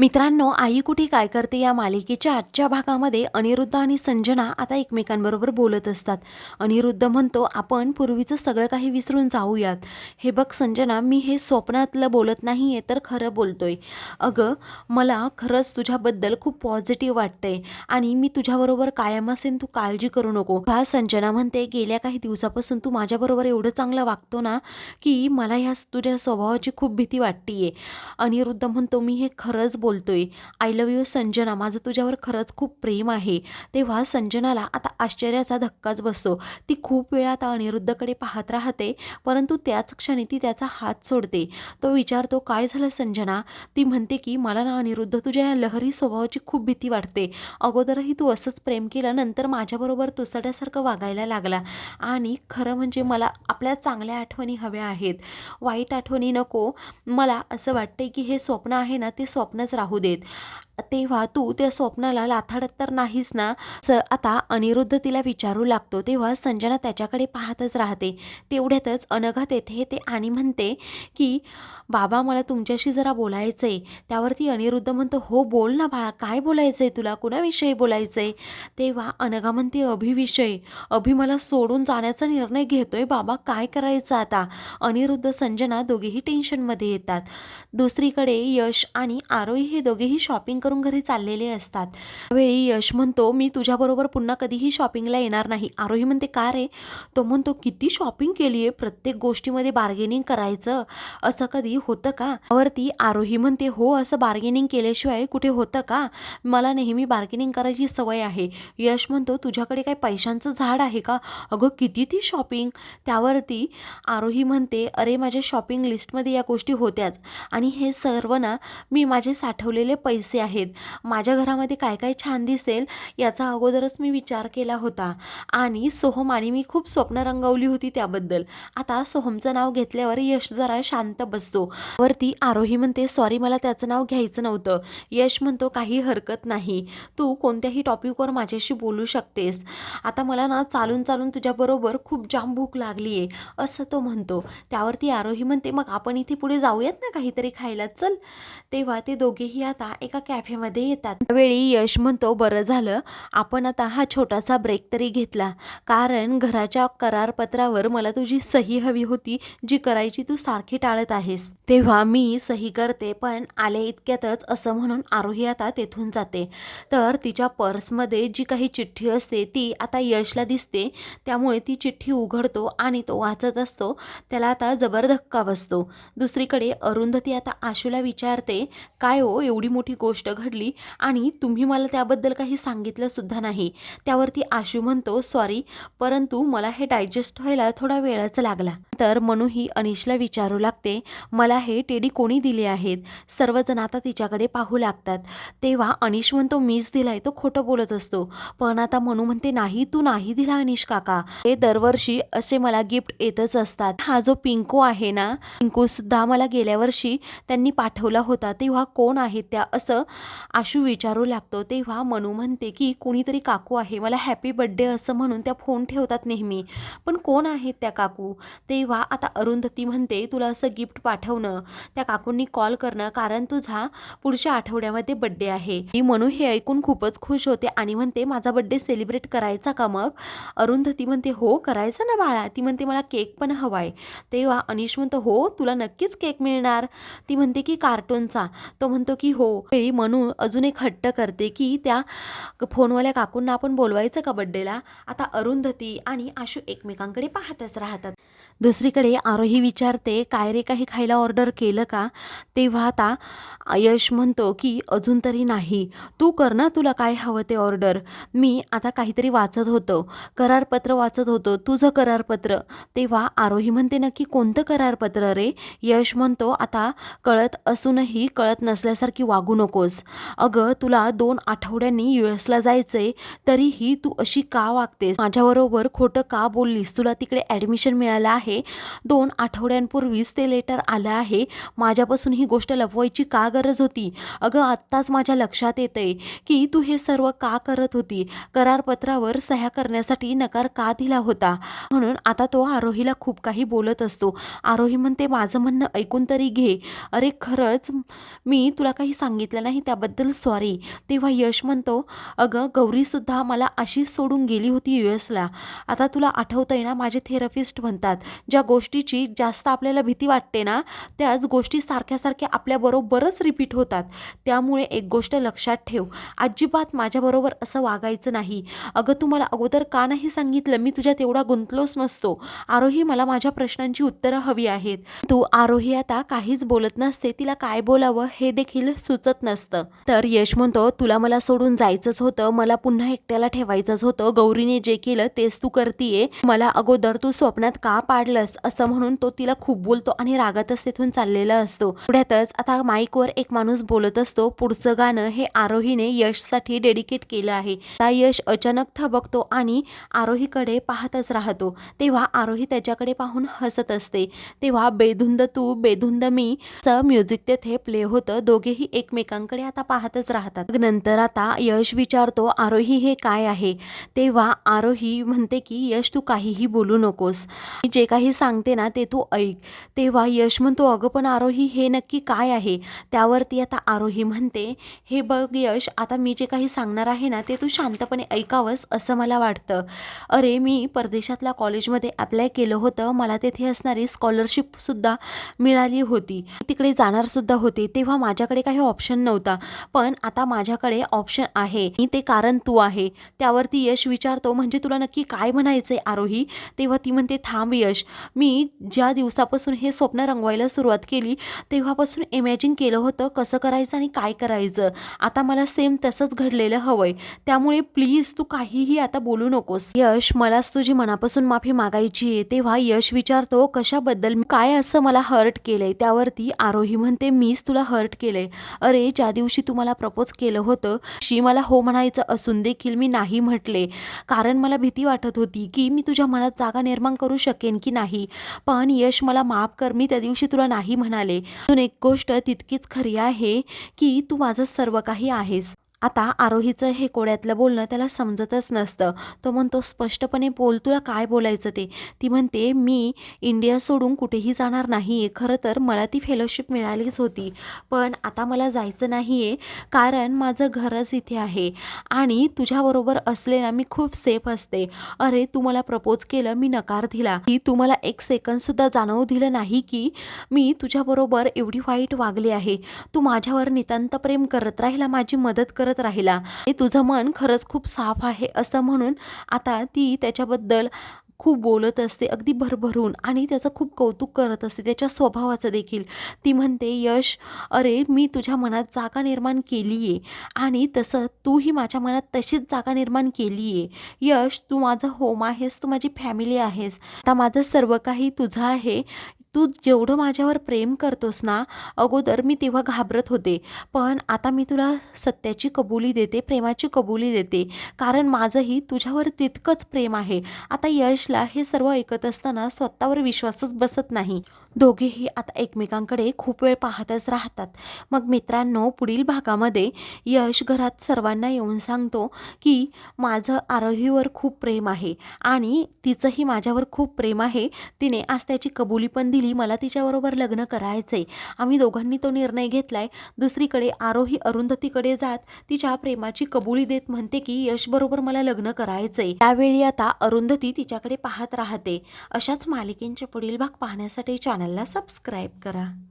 मित्रांनो आई कुठे काय करते या मालिकेच्या आजच्या भागामध्ये अनिरुद्ध आणि संजना आता एकमेकांबरोबर बोलत असतात. अनिरुद्ध म्हणतो आपण पूर्वीचं सगळं काही विसरून जाऊयात. हे बघ संजना मी हे स्वप्नातलं बोलत नाही आहे तर खरं बोलतोय. अगं मला खरंच तुझ्याबद्दल खूप पॉझिटिव्ह वाटतंय आणि मी तुझ्याबरोबर कायम असेन तू काळजी करू नको. हा संजना म्हणते गेल्या काही दिवसापासून तू माझ्याबरोबर एवढं चांगलं वागतो ना की मला ह्या तुझ्या स्वभावाची खूप भीती वाटतीये. अनिरुद्ध म्हणतो मी हे खरंच बोलतोय. I love you Sanjana. माझं तुझ्यावर खरंच खूप प्रेम आहे. तेव्हा संजनाला आता आश्चर्याचा धक्काच बसतो. ती खूप वेळा आता अनिरुद्धकडे पाहत राहते परंतु त्याच क्षणी ती त्याचा हात सोडते. तो विचारतो काय झालं संजना? ती म्हणते की मला ना अनिरुद्ध तुझ्या या लहरी स्वभावाची खूप भीती वाटते. अगोदरही तू असंच प्रेम केलं नंतर माझ्याबरोबर तुसड्यासारखं वागायला लागला. आणि खरं म्हणजे मला आपल्या चांगल्या आठवणी हव्या आहेत. वाईट आठवणी नको. मला असं वाटतंय की हे स्वप्न आहे ना ते स्वप्नच राहू देत तेव्हा तू त्या स्वप्नाला लाथाडत तर नाहीस ना? स आता अनिरुद्ध तिला विचारू लागतो तेव्हा संजना त्याच्याकडे पाहतच राहते. तेवढ्यातच अनघात तेथे ते आणि म्हणते की बाबा मला तुमच्याशी जरा बोलायचं आहे त्यावरती अनिरुद्ध म्हणतो हो बोल ना बाळा काय बोलायचं आहे तुला? कुणाविषयी बोलायचं आहे तेव्हा अनघा म्हणते अभिविषयी. अभि मला सोडून जाण्याचा निर्णय घेतोय बाबा काय करायचं आता? अनिरुद्ध संजना दोघेही टेन्शनमध्ये येतात. दुसरीकडे यश आणि आरोही हे दोघेही शॉपिंग करून घरी चाललेले असतात. त्यावेळी यश म्हणतो मी तुझ्याबरोबर पुन्हा कधीही शॉपिंगला येणार नाही. आरोही म्हणते का रे? तो म्हणतो किती शॉपिंग केली आहे प्रत्येक गोष्टीमध्ये बार्गेनिंग करायचं? असं कधी होतं का? वरती आरोही म्हणते हो असं बार्गेनिंग केल्याशिवाय कुठे होतं का? मला नेहमी बार्गेनिंग करायची सवय आहे. यश म्हणतो तुझ्याकडे काय पैशांचं झाड आहे का? अगं किती ती शॉपिंग त्यावरती आरोही म्हणते अरे माझ्या शॉपिंग लिस्टमध्ये या गोष्टी होत्याच. आणि हे सर्व ना मी माझे साठवलेले पैसे आहेत. आहेत. माझ्या घरामध्ये काय काय छान दिसेल याचा अगोदरच मी विचार केला होता. आणि सोहम आणि मी खूप स्वप्न रंगवली होती त्याबद्दल. आता सोहमचं नाव घेतल्यावर यश जरा शांत बसतो. वरती आरोही म्हणते सॉरी मला त्याचं नाव घ्यायचं नव्हतं. यश म्हणतो काही हरकत नाही. तू कोणत्याही टॉपिकवर माझ्याशी बोलू शकतेस. आता मला ना चालून चालून तुझ्याबरोबर खूप जाम भूक लागली आहे असं तो म्हणतो. त्यावरती आरोही म्हणते मग आपण इथे पुढे जाऊयात ना काहीतरी खायला? चल. तेव्हा ते दोघेही आता एका कॅ कॅफेमध्ये येतात. त्यावेळी यश म्हणतो बरं झालं आपण आता हा छोटासा ब्रेक तरी घेतला. कारण घराच्या करारपत्रावर मला तुझी सही हवी होती जी करायची तू सारखी टाळत आहेस. तेव्हा मी सही करते पण आले इतक्यातच असं म्हणून आरोही आता तेथून जाते. तर तिच्या पर्समध्ये जी काही चिठ्ठी असते ती आता यशला दिसते. त्यामुळे ती चिठ्ठी उघडतो आणि तो वाचत असतो. त्याला आता जबर धक्का बसतो. दुसरीकडे अरुंधती आता आशूला विचारते काय हो एवढी मोठी गोष्ट घडली आणि तुम्ही मला त्याबद्दल काही सांगितलंसुद्धा नाही. त्यावरती आशू म्हणतो सॉरी परंतु मला हे डायजेस्ट व्हायला थोडा वेळच लागला. तर मनू ही अनिशला विचारू लागते मला हे टेडी कोणी दिले आहेत? सर्वजण आता तिच्याकडे पाहू लागतात. तेव्हा अनिश म्हणतो मीच दिलाय तो खोटं बोलत असतो. पण आता मनू म्हणते नाही तू नाही दिला अनिश काका. ते दरवर्षी असे मला गिफ्ट येतच असतात. हा जो पिंकू आहे ना पिंकू सुद्धा मला गेल्या वर्षी त्यांनी पाठवला होता. तेव्हा कोण आहेत त्या? असं आशू विचारू लागतो. तेव्हा मनू म्हणते की कोणीतरी काकू आहे मला हॅपी बड्डे असं म्हणून त्या फोन ठेवतात नेहमी. पण कोण आहेत त्या काकू? तेव्हा आता अरुंधती म्हणते तुला असं गिफ्ट पाठवणं त्या काकूंनी कॉल करणं कारण तुझा पुढच्या आठवड्यामध्ये बड्डे आहे. मी मनू हे ऐकून खूपच खुश होते आणि म्हणते माझा बड्डे सेलिब्रेट करायचा का मग? अरुंधती म्हणते हो करायचा ना बाळा. ती म्हणते मला केक पण हवाय. तेव्हा अनिश म्हणतो हो तुला नक्कीच केक मिळणार. ती म्हणते की कार्टूनचा तो म्हणतो की हो. वेळी म्हणून अजून एक हट्ट करते की त्या फोनवाल्या काकूंना आपण बोलवायचं का बड्डेला आता अरुंधती आणि आशू एकमेकांकडे पाहतच राहतात. दुसरीकडे आरोही विचारते काय रे काही खायला ऑर्डर केलं का? तेव्हा आता यश म्हणतो की अजून तरी नाही. तू कर ना तुला काय हवं ते ऑर्डर मी आता काहीतरी वाचत होतो. करारपत्र वाचत होतो. तुझं करारपत्र. तेव्हा आरोही म्हणते नक्की कोणतं करारपत्र रे? यश म्हणतो आता कळत असूनही कळत नसल्यासारखी वागू नकोस. अगं तुला दोन आठवड्यांनी यू एसला जायचंय तरीही तू अशी का वागतेस? माझ्याबरोबर खोटं का बोललीस? तुला तिकडे ॲडमिशन मिळालं आहे आहे. दोन आठवड्यांपूर्वीच ते लेटर आलं आहे. माझ्यापासून ही गोष्ट लपवायची का गरज होती? अगं आत्ताच माझ्या लक्षात येतंय की तू हे सर्व का करत होती? करारपत्रावर सह्या करण्यासाठी नकार का दिला होता? म्हणून आता तो आरोहीला खूप काही बोलत असतो. आरोही म्हणते माझं म्हणणं ऐकून तरी घे. अरे खरंच? मी तुला काही सांगितलं नाही त्याबद्दल सॉरी तेव्हा यश म्हणतो अगं गौरीसुद्धा मला अशीच सोडून गेली होती यू एसला आता तुला आठवतं आहे ना माझे थेरपिस्ट म्हणतात ज्या गोष्टीची जास्त आपल्याला भीती वाटते ना त्याच गोष्टी सारख्या सारख्या आपल्याबरोबरच रिपीट होतात. त्यामुळे एक गोष्ट लक्षात ठेव. अजिबात माझ्याबरोबर असं वागायचं नाही. अगं तू मला अगोदर का नाही सांगितलं? मी तुझ्या तेवढा गुंतलोच नसतो. आरोही मला माझ्या प्रश्नांची उत्तरं हवी आहेत. तू आरोही आता काहीच बोलत नसते. तिला काय बोलावं हे देखील सुचत नसतं. तर यश म्हणतो तुला मला सोडून जायचंच होतं. मला पुन्हा एकट्याला ठेवायचंच होतं. गौरीने जे केलं तेच तू करतीये. मला अगोदर तू स्वप्नात का काढलंस असं म्हणून तो तिला खूप बोलतो आणि रागातच तिथून चाललेला असतो. पुढ्यातच आता माईकवर एक माणूस बोलत असतो पुढचं गाणं हे आरोहीने यशसाठी डेडिकेट केलं आहे. आता यश अचानक थबकतो आणि आरोहीकडे पाहतच राहतो. तेव्हा आरोही त्याच्याकडे पाहून हसत असते. तेव्हा बेधुंद तू बेधुंद मी चं म्युझिक तेथे प्ले होतं. दोघेही एकमेकांकडे आता पाहतच राहतात. नंतर आता यश विचारतो आरोही हे काय आहे? तेव्हा आरोही म्हणते की यश तू काहीही बोलू नकोस. जे काही सांगते ना ते तू ऐक. तेव्हा यश म्हणतो अगं पण आरोही हे नक्की काय आहे? त्यावरती आता आरोही म्हणते हे बघ यश आता मी जे काही सांगणार आहे ना ते तू शांतपणे ऐकावंस असं मला वाटतं. अरे मी परदेशातल्या कॉलेजमध्ये अप्लाय केलं होतं. मला तेथे असणारी स्कॉलरशिपसुद्धा मिळाली होती. तिकडे जाणारसुद्धा होते. तेव्हा माझ्याकडे काही ऑप्शन नव्हता. पण आता माझ्याकडे ऑप्शन आहे. ते कारण तू आहे. त्यावरती यश विचारतो म्हणजे तुला नक्की काय म्हणायचंय आरोही? तेव्हा ती म्हणते थांब यश. मी ज्या दिवसापासून हे स्वप्न रंगवायला सुरुवात केली तेव्हापासून इमॅजिन केलं होतं कसं करायचं आणि काय करायचं. आता मला सेम तसंच घडलेलं हवंय. त्यामुळे प्लीज तू काहीही आता बोलू नकोस. यश मलाच तुझी मनापासून माफी मागायची आहे. तेव्हा यश विचारतो कशाबद्दल काय असं मला हर्ट केलंय? त्यावरती आरोही म्हणते मीच तुला हर्ट केलंय. अरे ज्या दिवशी तू मला प्रपोज केलं होतं शी मला हो म्हणायचं असून देखील मी नाही म्हटले. कारण मला भीती वाटत होती की मी तुझ्या मनात जागा निर्माण करू शकेन की नाही. पण यश मला माफ कर मी त्या दिवशी तुला नाही म्हणाले. अजून एक गोष्ट तितकीच खरी आहे की तू माझं सर्व काही आहेस. आता आरोहीचं हे कोड्यातलं बोलणं त्याला समजतच नसतं. तो म्हणतो स्पष्टपणे बोल तुला काय बोलायचं ते? ती म्हणते मी इंडिया सोडून कुठेही जाणार नाही आहे खरं तर मला ती फेलोशिप मिळालीच होती. पण आता मला जायचं नाही आहे कारण माझं घरच इथे आहे. आणि तुझ्याबरोबर असले ना मी खूप सेफ असते. अरे तू मला प्रपोज केलं मी नकार दिला. की तू मला एक सेकंदसुद्धा जाणवू दिलं नाही की मी तुझ्याबरोबर एवढी वाईट वागली आहे. तू माझ्यावर नितांत प्रेम करत राहिला माझी मदत करत राहिला. आणि तुझं मन खरंच खूप साफ आहे असं म्हणून आता ती त्याच्याबद्दल खूप बोलत असते अगदी भरभरून. आणि त्याचं खूप कौतुक करत असते त्याच्या स्वभावाचं देखील. ती म्हणते यश अरे मी तुझ्या मनात जागा निर्माण केली आहे आणि तसं तूही माझ्या मनात तशीच जागा निर्माण केली आहे यश तू माझं होम आहेस तू माझी फॅमिली आहेस. आता माझं सर्व काही तुझं आहे. तू जेवढं माझ्यावर प्रेम करतोस ना अगोदर मी तेव्हा घाबरत होते. पण आता मी तुला सत्याची कबुली देते प्रेमाची कबुली देते. कारण माझंही तुझ्यावर तितकंच प्रेम आहे. आता यशला हे सर्व ऐकत असताना स्वतःवर विश्वासच बसत नाही. दोघेही आता एकमेकांकडे खूप वेळ पाहतच राहतात. मग मित्रांनो पुढील भागामध्ये यश घरात सर्वांना येऊन सांगतो की माझं आरोहीवर खूप प्रेम आहे आणि तिचंही माझ्यावर खूप प्रेम आहे. तिने आज त्याची कबुली पण दिली. मला तिच्याबरोबर लग्न करायचंय. आम्ही दोघांनी तो निर्णय घेतलाय. दुसरीकडे आरोही अरुंधतीकडे जात तिच्या प्रेमाची कबुली देत म्हणते की यशबरोबर मला लग्न करायचंय. त्यावेळी आता अरुंधती तिच्याकडे पाहत राहते. अशाच मालिकेंचे पुढील भाग पाहण्यासाठी चॅनलला सबस्क्राईब करा.